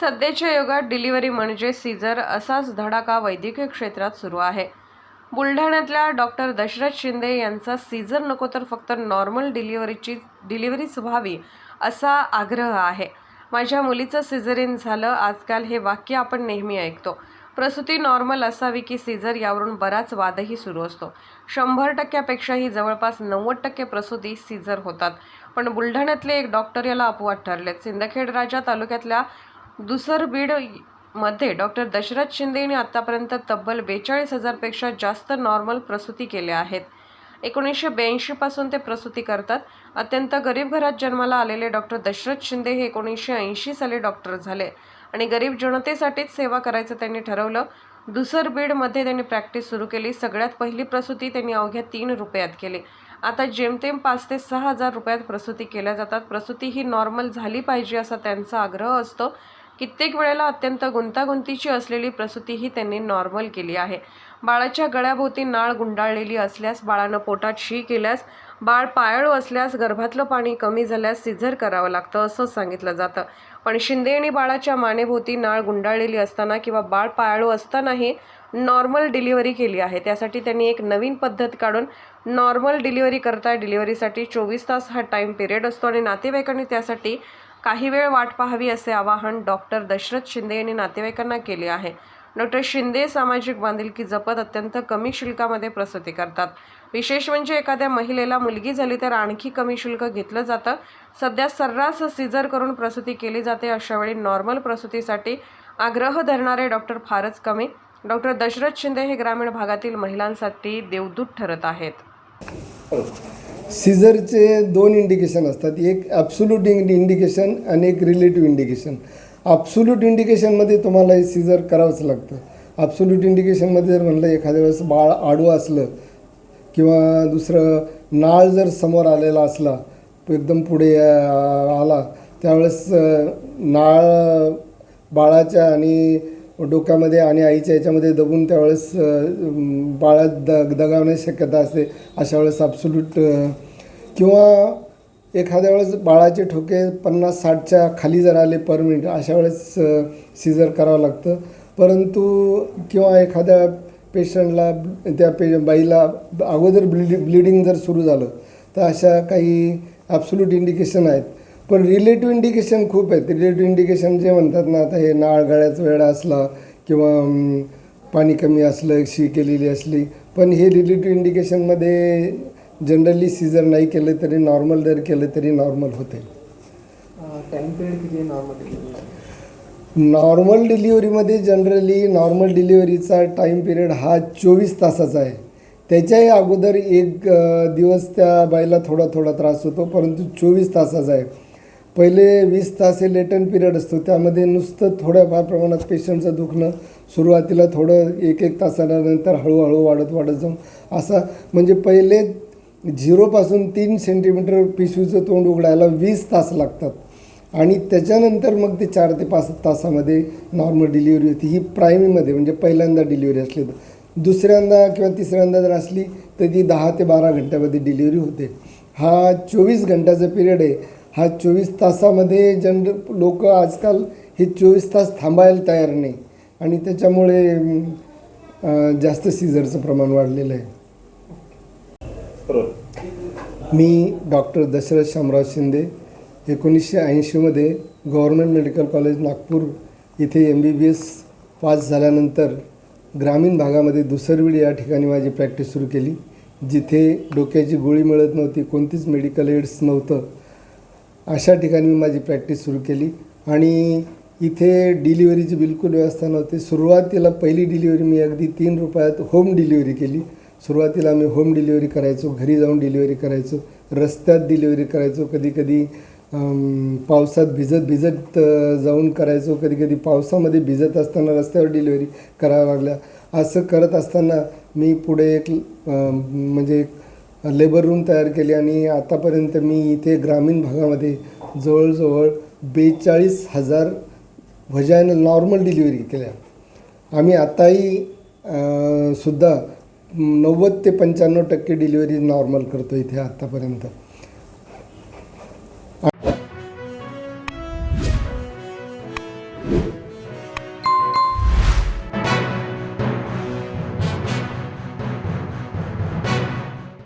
सध्याच्या युगात डिलिव्हरी म्हणजे सीझर असाच धडाका वैद्यकीय क्षेत्रात सुरू आहे. बुलढाण्यातल्या डॉक्टर दशरथ शिंदे यांचा सीझर नको तर फक्त नॉर्मल डिलिव्हरीची डिलिव्हरीच व्हावी असा आग्रह आहे. माझ्या मुलीचं सिझरिन झालं आजकाल हे वाक्य आपण नेहमी ऐकतो. प्रसूती नॉर्मल असावी की सीझर यावरून बराच वादही सुरू असतो. शंभर टक्क्यापेक्षाही जवळपास नव्वद टक्के प्रसूती सीझर होतात. पण बुलढाण्यातले एक डॉक्टर याला अपवाद ठरलेत. सिंदखेड राजा तालुक्यातल्या दुसरमध्ये डॉक्टर दशरथ शिंदे यांनी आतापर्यंत तब्बल बेचाळीस हजारपेक्षा जास्त नॉर्मल प्रसूती केल्या आहेत. एकोणीसशे ब्याऐंशीपासून ते प्रसूती करतात. अत्यंत गरीब घरात जन्माला आलेले डॉक्टर दशरथ शिंदे हे एकोणीसशे ऐंशी साली डॉक्टर झाले आणि गरीब जनतेसाठीच सेवा करायचं त्यांनी ठरवलं. दुसर बीडमध्ये त्यांनी प्रॅक्टिस सुरू केली. सगळ्यात पहिली प्रसूती त्यांनी अवघ्या तीन रुपयात केली. आता जेमतेम पाच ते सहा हजार रुपयात प्रसूती केल्या जातात. प्रसूती ही नॉर्मल झाली पाहिजे असा त्यांचा आग्रह असतो. कित्येक वेळेला अत्यंत गुंतागुंतीची असलेली प्रसूतीही त्यांनी नॉर्मल केली आहे. बाळाच्या गळ्याभोवती नाळ गुंडाळलेली असल्यास बाळानं पोटात शी केल्यास बाळ पायाळू असल्यास गर्भातलं पाणी कमी झाल्यास सिझर करावं लागतं असं सांगितलं जातं. पण शिंदे आणि बाळाच्या मानेभोवती नाळ गुंडाळलेली असताना किंवा बाळ पायाळू असतानाही नॉर्मल डिलिव्हरी केली आहे. त्यासाठी त्यांनी एक नवीन पद्धत काढून नॉर्मल डिलिव्हरी करता डिलिव्हरीसाठी चोवीस तास हा टाईम पिरियड असतो आणि नातेवाईकांनी त्यासाठी काही वेळ वाट पाहावी असे आवाहन डॉक्टर दशरथ शिंदे यांनी नातेवाईकांना केले आहे. डॉक्टर शिंदे सामाजिक बांधिलकी जपत अत्यंत कमी शुल्कामध्ये प्रसूती करतात. विशेष म्हणजे एखाद्या महिलेला मुलगी झाली तर आणखी कमी शुल्क घेतलं जातं. सध्या सर्रास सिजर करून प्रसूती केली जाते अशावेळी नॉर्मल प्रसूतीसाठी आग्रह धरणारे डॉक्टर फारच कमी. डॉक्टर दशरथ शिंदे हे ग्रामीण भागातील महिलांसाठी देवदूत ठरत आहेत. सिझरचे दोन इंडिकेशन असतात. एक ॲब्सुल्यूट इंडिकेशन आणि एक रिलेटिव्ह इंडिकेशन ॲब्सुल्यूट इंडिकेशनमध्ये तुम्हाला हे सिझर करावंच लागतं. ॲब्सुल्यूट इंडिकेशनमध्ये जर म्हणलं एखाद्या वेळेस बाळ आडवं असलं किंवा दुसरं नाळ जर समोर आलेला असला तो एकदम पुढे आला त्यावेळेस नाळ बाळाच्या आणि डोक्यामध्ये आणि आईच्या याच्यामध्ये दबून त्यावेळेस बाळात द दगावण्याची शक्यता असते. अशा वेळेस ॲब्सोल्यूट किंवा एखाद्या वेळेस बाळाचे ठोके पन्नास साठच्या खाली जर आले पर मिनिट अशा वेळेस सिजर करावं लागतं. परंतु किंवा एखाद्या पेशंटला त्या पे बाईला अगोदर ब्लिडिंग ब्लिडिंग जर सुरू झालं तर अशा काही ॲब्सोल्यूट इंडिकेशन आहेत. पण रिलेटिव्ह इंडिकेशन खूप आहेत. रिलेटिव्ह इंडिकेशन जे म्हणतात ना आता हे नाळ गळ्याचा वेळा असला किंवा पाणी कमी असलं शी केलेली असली पण हे रिलेटिव्ह इंडिकेशनमध्ये जनरली सीझर नाही केलं तरी नॉर्मल जर केलं तरी नॉर्मल होते. पिरियड किती नॉर्मल नॉर्मल डिलिव्हरीमध्ये जनरली नॉर्मल डिलिव्हरीचा टाईम पिरियड हा चोवीस तासाचा आहे. त्याच्याही अगोदर एक दिवस त्या बाईला थोडा थोडा त्रास होतो परंतु चोवीस तासाचा आहे. पहिले वीस तास हे लेटन पिरियड असतो त्यामध्ये नुसतं थोड्याफार प्रमाणात पेशंटचं दुखणं सुरुवातीला थोडं एक एक तासानंतर हळूहळू वाढत वाढत जाऊन असा म्हणजे पहिले झिरोपासून तीन सेंटीमीटर पिशवीचं तोंड उघडायला वीस तास लागतात. आणि त्याच्यानंतर मग ते चार ते पाच तासामध्ये नॉर्मल डिलिव्हरी होती ही प्रायमरीमध्ये म्हणजे पहिल्यांदा डिलिव्हरी असली तर. दुसऱ्यांदा किंवा तिसऱ्यांदा जर असली तर ती दहा ते बारा घंट्यामध्ये डिलिव्हरी होते. हा चोवीस घंट्याचा पिरियड आहे. हा चोवीस तासामध्ये जनर लोक आजकाल हे चोवीस तास थांबायला तयार नाही. आणि त्याच्यामुळे जास्त सीझरचं प्रमाण वाढलेलं आहे. मी डॉक्टर दशरथ शामराव शिंदे एकोणीसशे ऐंशीमध्ये गव्हर्मेंट मेडिकल कॉलेज नागपूर इथे M B B S pass झाल्यानंतर ग्रामीण भागामध्ये दुसरवीड या ठिकाणी माझी प्रॅक्टिस सुरू केली जिथे डोक्याची गोळी मिळत नव्हती कोणतीच मेडिकल एड्स नव्हतं. अशा ठिकाणी मी माझी प्रॅक्टिस सुरू केली. आणि इथे डिलिव्हरीची बिलकुल व्यवस्था नव्हती. सुरुवातीला पहिली डिलिव्हरी मी अगदी तीन रुपयात होम डिलिव्हरी केली. सुरुवातीला आम्ही होम डिलिव्हरी करायचो घरी जाऊन डिलिव्हरी करायचो रस्त्यात डिलिव्हरी करायचो कधी कधी पावसात भिजत भिजत जाऊन करायचो कधी कधी पावसामध्ये भिजत असताना रस्त्यावर डिलिव्हरी कराव्या लागल्या. असं करत असताना मी पुढे एक म्हणजे एक लेबर रूम तयार केली आणि आतापर्यंत मी इथे ग्रामीण भागामध्ये जवळजवळ बेचाळीस हजार व्हजायनल नॉर्मल डिलिव्हरी केल्या. आम्ही आताही सुद्धा नव्वद ते पंच्याण्णव टक्के डिलिव्हरी नॉर्मल करतो इथे आत्तापर्यंत